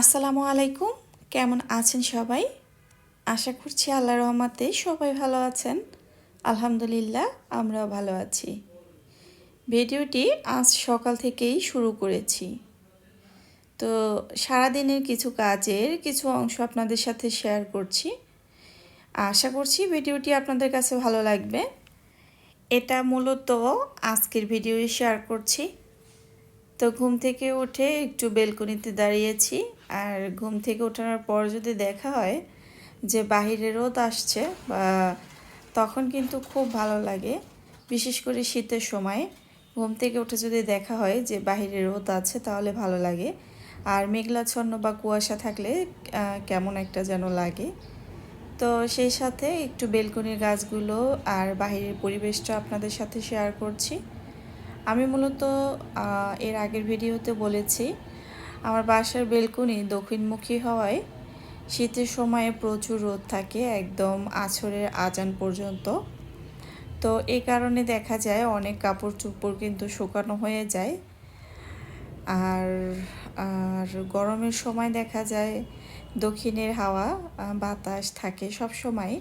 আসসালামু আলাইকুম। কেমন আছেন সবাই? আশা করছি আল্লাহ রহমাতে সবাই ভালো আছেন। আলহামদুলিল্লাহ, আমরাও ভালো আছি। ভিডিওটি আজ সকাল থেকেই শুরু করেছি। তো সারাদিনের কিছু কাজের কিছু অংশ আপনাদের সাথে শেয়ার করছি। আশা করছি ভিডিওটি আপনাদের কাছে ভালো লাগবে। এটা মূলত আজকের ভিডিও শেয়ার করছি। তো ঘুম থেকে উঠে একটু বেলকনিতে দাঁড়িয়েছি। আর ঘুম থেকে ওঠানোর পর যদি দেখা হয় যে বাহিরে রোদ আসছে বা তখন কিন্তু খুব ভালো লাগে, বিশেষ করে শীতের সময়। ঘুম থেকে উঠে যদি দেখা হয় যে বাহিরে রোদ আছে তাহলে ভালো লাগে। আর মেঘলাচ্ছন্ন বা কুয়াশা থাকলে কেমন একটা যেন লাগে। তো সেই সাথে একটু বেলকনির গাছগুলো আর বাহিরের পরিবেশটা আপনাদের সাথে শেয়ার করছি। আমি মূলত এর আগের ভিডিওতে বলেছি আমার বাসার বেলকুনি দক্ষিণমুখী হওয়ায় শীতের সময়ে প্রচুর রোদ থাকে, একদম আছরের আজান পর্যন্ত। তো এই কারণে দেখা যায় অনেক কাপড় চোপড় কিন্তু শুকানো হয়ে যায়। আর আর গরমের সময় দেখা যায় দক্ষিণের হাওয়া বাতাস থাকে সব সময়।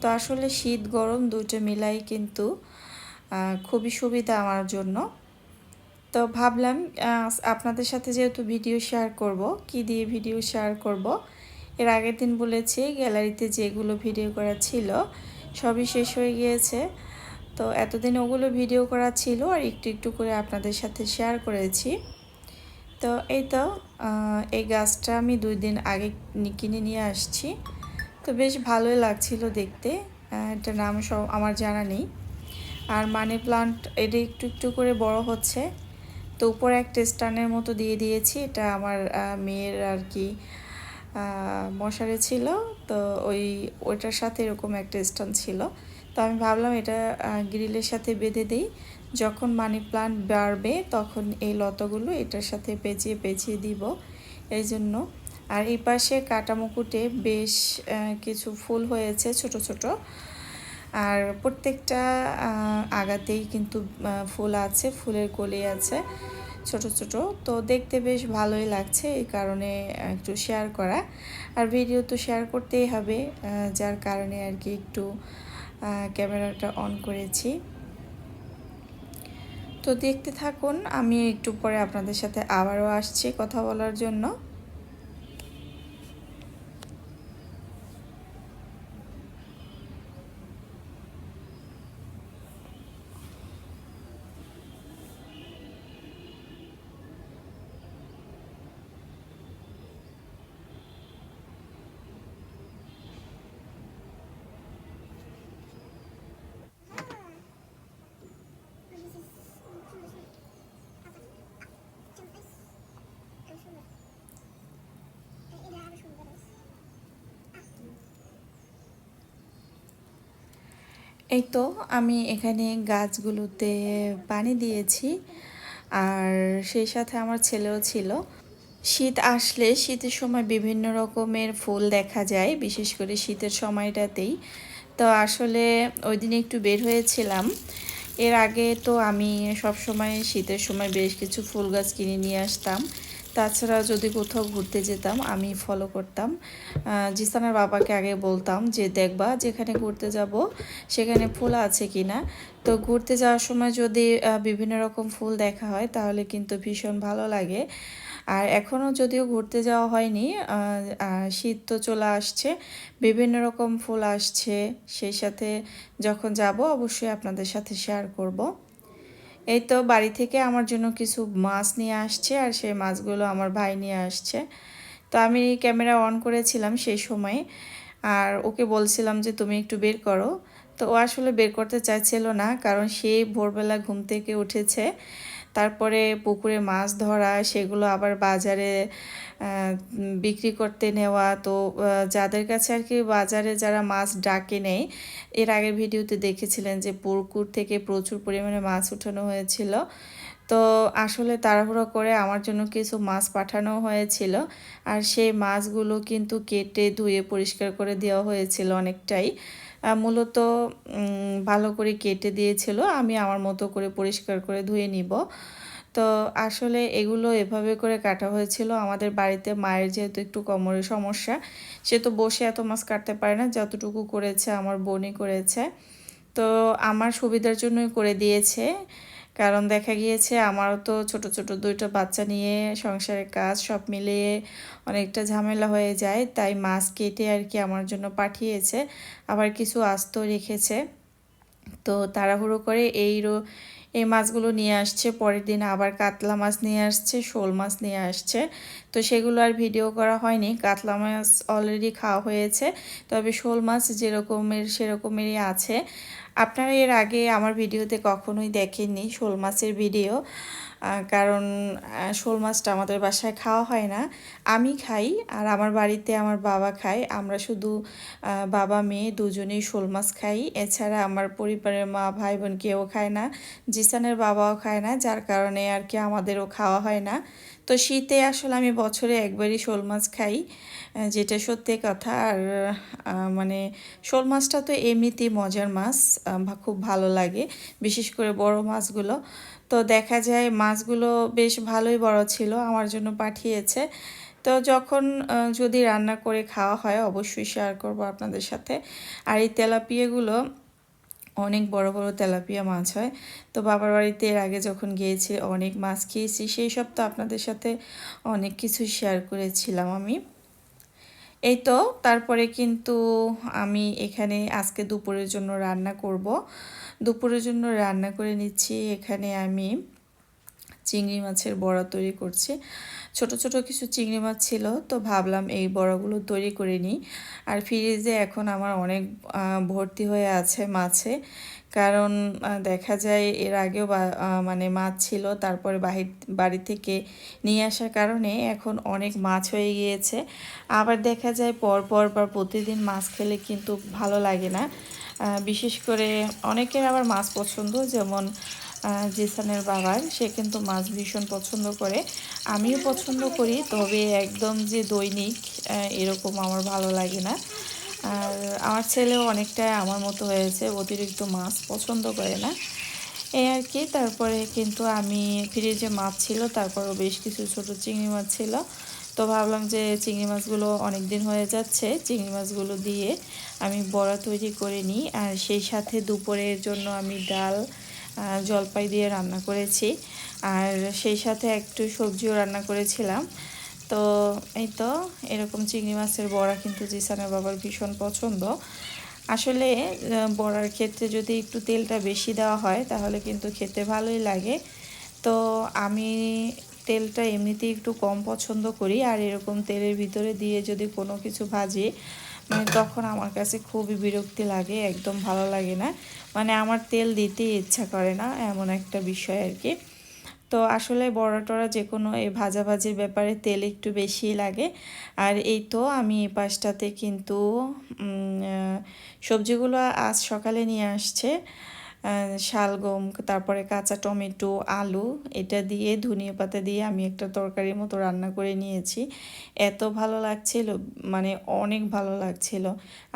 তো আসলে শীত, গরম দুটো মিলাই কিন্তু খুবই সুবিধা আমার জন্য। তো ভাবলাম আপনাদের সাথে যেহেতু ভিডিও শেয়ার করব, কি দিয়ে ভিডিও শেয়ার করব, এর আগের দিন বলেছি গ্যালারিতে যেগুলো ভিডিও করা ছিল, সবই শেষ হয়ে গিয়েছে। তো এতদিন ওগুলো ভিডিও করা ছিল আর একটু একটু করে আপনাদের সাথে শেয়ার করেছি। তো এই তো এই গাছটা আমি দুই দিন আগে কিনে নিয়ে আসছি। তো বেশ ভালোই লাগছিল দেখতে এটা নাম সব আমার জানা নেই। আর মানি প্লান্ট এটা একটু একটু করে বড় হচ্ছে। তো উপরে একটা স্টানের মতো দিয়ে দিয়েছি। এটা আমার মেয়ের আর কি মশারি ছিল। তো ওই, ওইটার সাথে এরকম একটা স্টান ছিল। তো আমি ভাবলাম এটা গ্রিলের সাথে বেঁধে দিই। যখন মানি প্লান্ট বাড়বে তখন এই লতাগুলো এটার সাথে পেঁচিয়ে পেঁচিয়ে দিব। এই জন্য। আর এই পাশে কাটা মুকুটে বেশ কিছু ফুল হয়েছে ছোট ছোট। আর প্রত্যেকটা আগাতেই কিন্তু ফুল আছে, ফুলের কলি আছে, ছোট ছোট। তো দেখতে বেশ ভালোই লাগছে এই কারণে একটু শেয়ার করা। আর ভিডিও তো শেয়ার করতেই হবে যার কারণে আর কি একটু ক্যামেরাটা অন করেছি। তো দেখতে থাকুন, আমি একটু পরে আপনাদের সাথে আবারও আসছি কথা বলার জন্য। এই তো, আমি এখানে গাছগুলোতে পানি দিয়েছি। আর সেই সাথে আমার ছেলেও ছিল। শীত আসলে শীতের সময় বিভিন্ন রকমের ফুল দেখা যায়, বিশেষ করে শীতের সময়টাতেই। তো আসলে ওই দিনে একটু বের হয়েছিলাম। এর আগে তো আমি সব সময় শীতের সময় বেশ কিছু ফুল গাছ কিনে নিয়ে আসতাম। তাছাড়া যদি কোথাও ঘুরতে যেতাম, আমি ফলো করতাম। জিসানের বাবাকে আগে বলতাম যে, দেখবা যেখানে ঘুরতে যাব, সেখানে ফুল আছে কি না তো ঘুরতে যাওয়ার সময় যদি বিভিন্ন রকম ফুল দেখা হয়, তাহলে কিন্তু ভীষণ ভালো লাগে। আর এখনও যদিও ঘুরতে যাওয়া হয়নি শীত তো চলে আসছে, বিভিন্ন রকম ফুল আসছে। সেই সাথে যখন যাব, অবশ্যই আপনাদের সাথে শেয়ার করব। এই তো বাড়ি থেকে আমার জন্য কিছু মাছ নিয়ে আসছে আর সেই মাছগুলো আমার ভাই নিয়ে আসছে। তো আমি ক্যামেরা অন করেছিলাম সেই সময় আর ওকে বলছিলাম যে, তুমি একটু বের করো। তো ও আসলে বের করতে চাইছিল না, কারণ সে ভোরবেলা ঘুম থেকে উঠেছে। তারপরে পুকুরে মাছ ধরা, সেগুলো আবার বাজারে বিক্রি করতে নেওয়া। তো যাদের কাছে আর কি বাজারে যারা মাছ ডাকে নেয় এর আগের ভিডিওতে দেখেছিলেন যে পুকুর থেকে প্রচুর পরিমাণে মাছ উঠানো হয়েছিল। তো, আসলে তাড়াহুড়ো করে আমার জন্য কিছু মাছ পাঠানো হয়েছিল। আর সেই মাছগুলো কিন্তু কেটে ধুয়ে পরিষ্কার করে দেওয়া হয়েছিল অনেকটাই। মূলত ভালো করে কেটে দিয়েছিল। আমি আমার মতো করে পরিষ্কার করে ধুয়ে নিব। তো আসলে এগুলো এভাবে করে কাটা হয়েছিল। আমাদের বাড়িতে মায়ের যেহেতু একটু কোমরের সমস্যা, সে তো বসে এত মাছ কাটতে পারে না, যতটুকু করেছে আমার বোনই করেছে। তো আমার সুবিধার জন্যই করে দিয়েছে। কারণ দেখা গিয়েছে আমারও তো ছোট ছোট দুইটা বাচ্চা নিয়ে সংসারের কাজ সব মিলিয়ে অনেকটা ঝামেলা হয়ে যায়। তাই মাছ কেটে আর কি আমার জন্য পাঠিয়েছে, আবার কিছু আস্ত রেখেছে। তো তাড়াহুড়ো করে এই এই মাছগুলো নিয়ে আসছে, পরের দিন আবার কাতলা মাছ নিয়ে আসছে, শোল মাছ নিয়ে আসছে। তো সেগুলো আর ভিডিও করা হয়নি, কাতলা মাছ অলরেডি খাওয়া হয়েছে। তবে শোল মাছ যেরকমের সেরকমেরই আছে। আপনারা এর আগে আমার ভিডিওতে কখনোই দেখেননি শোল মাছের ভিডিও কারণ শোল মাছটা আমাদের বাসায় খাওয়া হয় না। আমি খাই আর আমার বাড়িতে আমার বাবা খায়। আমরা শুধু বাবা, মেয়ে দুজনেই শোল মাছ খাই। এছাড়া আমার পরিবারের মা ভাই বোন কেউ খায় না, জিসানের বাবাও খায় না, যার কারণে আর কি আমাদেরও খাওয়া হয় না। তো শীতে আসলে আমি বছরে একবারই শোল মাছ খাই যেটা সত্যি কথা। আর মানে শোল মাছটা তো এমনিতেই মজার মাছ খুব ভালো লাগে, বিশেষ করে বড় মাছগুলো। তো দেখা যায় মাছগুলো বেশ ভালোই বড় ছিল, আমার জন্য পাঠিয়েছে। তো যখন যদি রান্না করে খাওয়া হয়, অবশ্যই শেয়ার করব আপনাদের সাথে। আর এই তেলাপিয়াগুলো অনেক বড় বড় তেলাপিয়া মাছ হয়। তো বাবার বাড়িতে এর আগে যখন গিয়েছি, অনেক মাছ খেয়েছি। সেই সব তো আপনাদের সাথে অনেক কিছু শেয়ার করেছিলাম আমি। এই তো, তারপরে কিন্তু আমি এখানে আজকে দুপুরের জন্য রান্না করব। দুপুরের জন্য রান্না করে নিচ্ছি। এখানে আমি চিংড়ি মাছের বড়া তৈরি করছি। ছোট ছোট কিছু চিংড়ি মাছ ছিল, তো ভাবলাম এই বড়াগুলো তৈরি করে নিই। আর ফ্রিজে এখন আমার অনেক ভর্তি হয়ে আছে মাছে। কারণ দেখা যায় এর আগেও মানে মাছ ছিল, তারপরে বাহির, বাড়ি থেকে নিয়ে আসার কারণে এখন অনেক মাছ হয়ে গিয়েছে। আবার দেখা যায় পর পর বা প্রতিদিন মাছ খেলে কিন্তু ভালো লাগে না। বিশেষ করে অনেকের আবার মাছ পছন্দ, যেমন জিসানের বাবার, সে কিন্তু মাছ ভীষণ পছন্দ করে। আমিও পছন্দ করি, তবে একদম যে দৈনিক এরকম আমার ভালো লাগে না। আর আমার ছেলেও অনেকটাই আমার মতো হয়েছে অতিরিক্ত মাছ পছন্দ করে না। এই আর কি, তারপরে কিন্তু আমি ফ্রিজে মাছ ছিল, তারপরও বেশ কিছু ছোট চিংড়ি মাছ ছিল। তো ভাবলাম যে চিংড়ি মাছগুলো অনেক দিন হয়ে যাচ্ছে, চিংড়ি মাছগুলো দিয়ে আমি বড়া তৈরি করে নিই। আর সেই সাথে দুপুরের জন্য আমি ডাল জলপাই দিয়ে রান্না করেছি। আর সেই সাথে একটু সবজিও রান্না করেছিলাম। তো এই তো এরকম চিংড়ি মাছের বড়া কিন্তু জিসানের বাবার ভীষণ পছন্দ। আসলে বড়ার ক্ষেত্রে যদি একটু তেলটা বেশি দেওয়া হয়, তাহলে কিন্তু খেতে ভালোই লাগে। তো আমি তেলটা এমনিতেই একটু কম পছন্দ করি, আর এরকম তেলের ভিতরে দিয়ে যদি কোনো কিছু ভাজি মানে তখন আমার কাছে খুবই বিরক্তি লাগে, একদম ভালো লাগে না। মানে আমার তেল দিতে ইচ্ছা করে না, এমন একটা বিষয় আর কি। তো আসলে বড়া টড়া যে কোনো এই ভাজাভাজির ব্যাপারে তেল একটু বেশি লাগে। আর এই তো আমি এই পাশটাতে কিন্তু সবজিগুলো আজ সকালে নিয়ে আসছে। শালগম, তারপরে কাঁচা টমেটো, আলু, এটা দিয়ে, ধনিয়া পাতা দিয়ে আমি একটা তরকারির মতো রান্না করে নিয়েছি। এত ভালো লাগছিল মানে অনেক ভালো লাগছিল।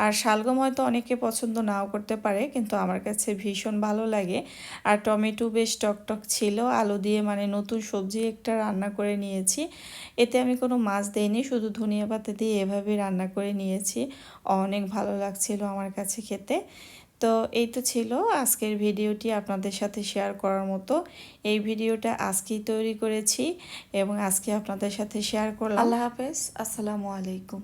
আর শালগম হয়তো অনেকে পছন্দ নাও করতে পারে, কিন্তু আমার কাছে ভীষণ ভালো লাগে। আর টমেটো বেশ টকটক ছিল, আলু দিয়ে মানে নতুন সবজি একটা রান্না করে নিয়েছি। এতে আমি কোনো মাছ দেইনি, শুধু ধনিয়া পাতা দিয়ে এভাবে রান্না করে নিয়েছি। অনেক ভালো লাগছিল আমার কাছে খেতে। তো এই তো ছিল আজকের ভিডিওটি আপনাদের সাথে শেয়ার করার মতো। এই ভিডিওটা আজকেই তৈরি করেছি এবং আজকে আপনাদের সাথে শেয়ার করলাম। আল্লাহ হাফেজ, আসসালামু আলাইকুম।